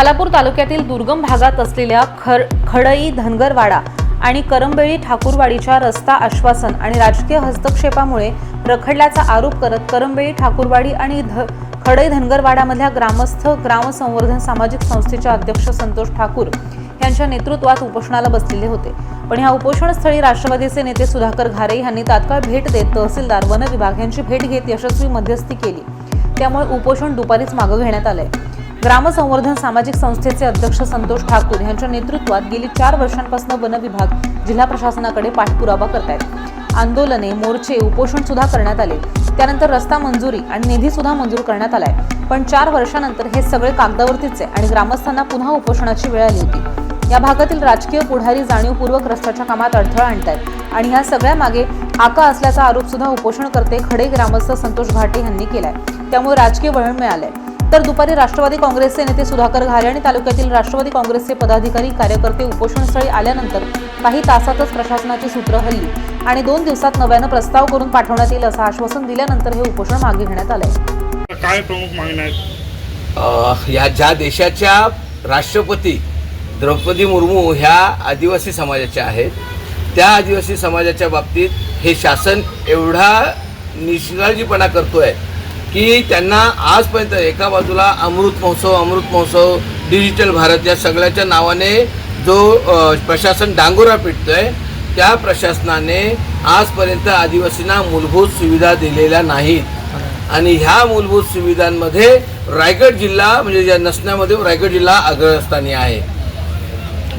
खालापूर तालुक्यातील दुर्गम भागात असलेल्या खर खडई धनगरवाडा आणि करंबेळी ठाकूरवाडीच्या रस्ता आश्वासन आणि राजकीय हस्तक्षेपामुळे रखडल्याचा आरोप करत करंबेळी ठाकूरवाडी आणि ध खडई धनगरवाडामधल्या ग्रामस्थ ग्रामसंवर्धन सामाजिक संस्थेच्या अध्यक्ष संतोष ठाकूर यांच्या नेतृत्वात उपोषणाला बसलेले होते. पण ह्या उपोषणस्थळी राष्ट्रवादीचे नेते सुधाकर घारे यांनी तात्काळ भेट देत तहसीलदार वन विभाग यांची भेट घेत यशस्वी मध्यस्थी केली. त्यामुळे उपोषण दुपारीच मागं घेण्यात आलंय. ग्रामसंवर्धन सामाजिक संस्थेचे अध्यक्ष संतोष ठाकूर यांच्या नेतृत्वात गेली चार वर्षांपासून वन विभाग जिल्हा प्रशासनाकडे पाठपुरावा करतायत. आंदोलने मोर्चे उपोषण सुद्धा करण्यात आले. त्यानंतर रस्ता मंजुरी आणि निधी सुद्धा मंजूर करण्यात आलाय. पण चार वर्षानंतर हे सगळे कागदावरतीच आहे आणि ग्रामस्थांना पुन्हा उपोषणाची वेळ आली होती. या भागातील राजकीय पुढारी जाणीवपूर्वक रस्त्याच्या कामात अडथळा आणतायत आणि ह्या सगळ्या मागे आका असल्याचा आरोप सुद्धा उपोषणकर्ते खडे ग्रामस्थ संतोष घाटे यांनी केलाय. त्यामुळे राजकीय वळण मिळालंय. तर दुपारी राष्ट्रवादी काँग्रेसचे नेते सुधाकर घारे आणि तालुक्यातील राष्ट्रवादी काँग्रेसचे पदाधिकारी कार्यकर्ते उपोषणस्थळी आल्यानंतर काही तासातच प्रशासनाची सूत्र हल्ली आणि दोन दिवसात नव्यानं प्रस्ताव करून पाठवण्यात येईल असं आश्वासन दिल्यानंतर हे उपोषण मागे घेण्यात आलंय. काय प्रमुख मागण्या आहेत? ह्या ज्या देशाच्या राष्ट्रपती द्रौपदी मुर्मू ह्या आदिवासी समाजाच्या आहेत त्या आदिवासी समाजाच्या बाबतीत हे शासन एवढा निष्काळजीपणा करतोय की त्यांना आजपर्यंत एका बाजूला अमृत महोत्सव अमृत महोत्सव डिजिटल भारत या सगळ्याच्या नावाने जो प्रशासन डांगोरा पिटतोय त्या प्रशासनाने आजपर्यंत आदिवासींना मूलभूत सुविधा दिलेल्या नाहीत. आणि ह्या मूलभूत सुविधांमध्ये रायगड जिल्हा म्हणजे या नसण्यामध्ये रायगड जिल्हा अग्रस्थानी आहे.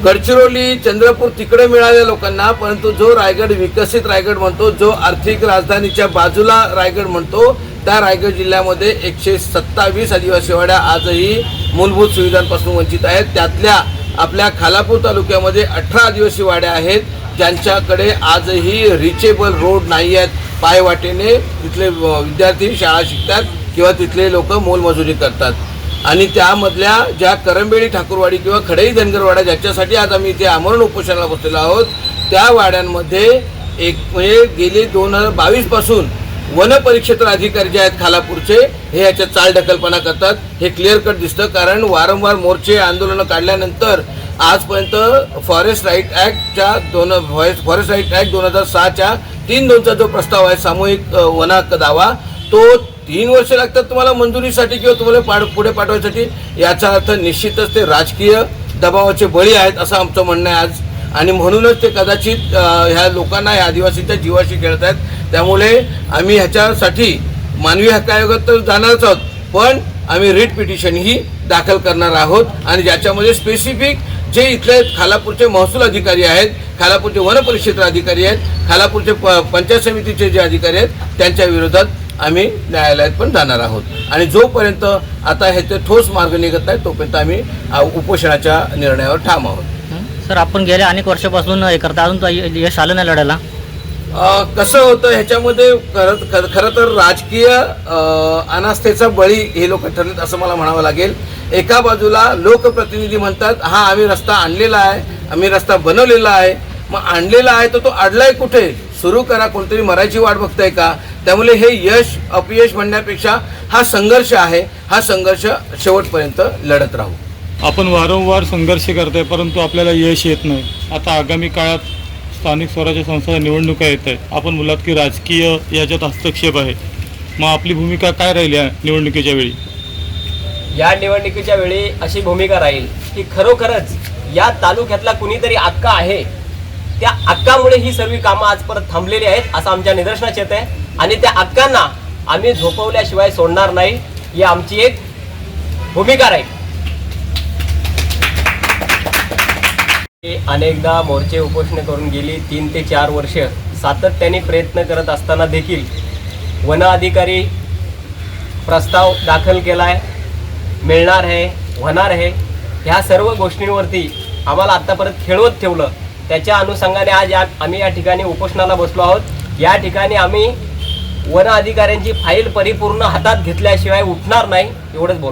गडचिरोली चंद्रपूर तिकडे मिळाल्या लोकांना परंतु जो रायगड विकसित रायगड म्हणतो जो आर्थिक राजधानीच्या बाजूला रायगड म्हणतो त्या रायगड जिल्ह्यामध्ये एकशे सत्तावीस आदिवासी वाड्या आजही मूलभूत सुविधांपासून वंचित आहेत. त्यातल्या आपल्या खालापूर तालुक्यामध्ये अठरा आदिवासी वाड्या आहेत. ज्यांच्याकडे आजही रिचेबल रोड नाही आहेत. पायवाटेने तिथले विद्यार्थी शाळा शिकतात किंवा तिथले लोक मोलमजुरी करतात. आणि त्यामधल्या ज्या करंबेळी ठाकूरवाडी किंवा खडई धनगरवाडा ज्याच्यासाठी आज आम्ही इथे आमरण उपोषणाला बसलेलो आहोत त्या वाड्यांमध्ये एक म्हणजे गेली दोन हजार बावीसपासून वन परिक्षेत्र अधिकारी जे आहेत खालापूरचे हे याच्यात चालढकलपणा करतात. हे क्लिअर कट दिसतं कारण वारंवार मोर्चे आंदोलनं काढल्यानंतर आजपर्यंत फॉरेस्ट राईट ॲक्टच्या दोन फॉरेस्ट राईट ॲक्ट दोन हजार सहाच्या तीन दोनचा जो प्रस्ताव आहे सामूहिक वनाक दावा तो तीन वर्ष लागतात तुम्हाला मंजुरीसाठी किंवा तुम्हाला पाड पुढे पाठवायसाठी? याचा अर्थ निश्चितच ते राजकीय दबावाचे बळी आहेत असं आमचं म्हणणं आहे आज. आणि म्हणूनच ते कदाचित ह्या लोकांना या आदिवासीच्या जीवाशी खेळत आहेत त्यामुळे आम्ही ह्याच्यासाठी मानवी हक्क आयोगात तर जाणारच आहोत पण आम्ही रिट पिटिशनही दाखल करणार आहोत आणि ज्याच्यामध्ये स्पेसिफिक जे इथले खालापूरचे महसूल अधिकारी आहेत खालापूरचे वनपरिक्षेत्र अधिकारी आहेत खालापूरचे प पंचायत समितीचे जे अधिकारी आहेत त्यांच्या विरोधात आम्ही न्यायालयात पण जाणार आहोत. आणि जोपर्यंत आता ह्याचे ठोस मार्ग निघत नाही तोपर्यंत आम्ही उपोषणाच्या निर्णयावर ठाम आहोत. सर आपण गेल्या अनेक वर्षापासून हे करता. अजून तो यश आलं नाही लढायला. अ, कसं होतं ह्याच्यामध्ये खरं खरं खरं तर राजकीय अ, अनास्थेचा बळी हे लोक ठरलेत असं मला म्हणावं लागेल. एका बाजूला लोकप्रतिनिधी म्हणतात हा आम्ही रस्ता आणलेला आहे आम्ही रस्ता बनवलेला आहे. मग आणलेला आहे तर तो अडलाय कुठे? सुरू करा कोणतरी मरायची वाट बघताय का? त्यामुळे हे यश अपयश म्हणण्यापेक्षा हा संघर्ष आहे. हा संघर्ष शेवटपर्यंत लढत राहू. आपण वारंवार संघर्ष करताय परंतु आपल्याला यश येत नाही. आता आगामी काळात स्थानिक स्वराज्य संस्था निवडणुका येत आहेत. आपण मुलात की राजकीय याच्यात हस्तक्षेप आहे. मग आपली भूमिका काय राहील या निवडणुकीच्या वेळी? या निवडणुकीच्या वेळी अशी भूमिका राहील की खरोखरच या तालुक्यातला कुणीतरी अक्का आहे. त्या अक्कामुळे ही सर्व कामं आज परत थांबलेली आहेत असं आमच्या निदर्शनात येत आहे आणि त्या अक्कांना आम्ही झोपवल्याशिवाय सोडणार नाही. ही आमची एक भूमिका राहील हे अनेकदा मोर्चे उपोषण करून गेली. तीन ते चार वर्ष सातत्याने प्रयत्न करत असताना देखील वन अधिकारी प्रस्ताव दाखल केला आहे मिळणार आहे होणार आहे. ह्या सर्व गोष्टींवरती आम्हाला आत्तापर्यंत खेळवत ठेवलं. त्याच्या अनुषंगाने आज या आम्ही या ठिकाणी उपोषणाला बसलो आहोत. या ठिकाणी आम्ही वन अधिकाऱ्यांची फाईल परिपूर्ण हातात घेतल्याशिवाय उठणार नाही एवढंच बोलतो.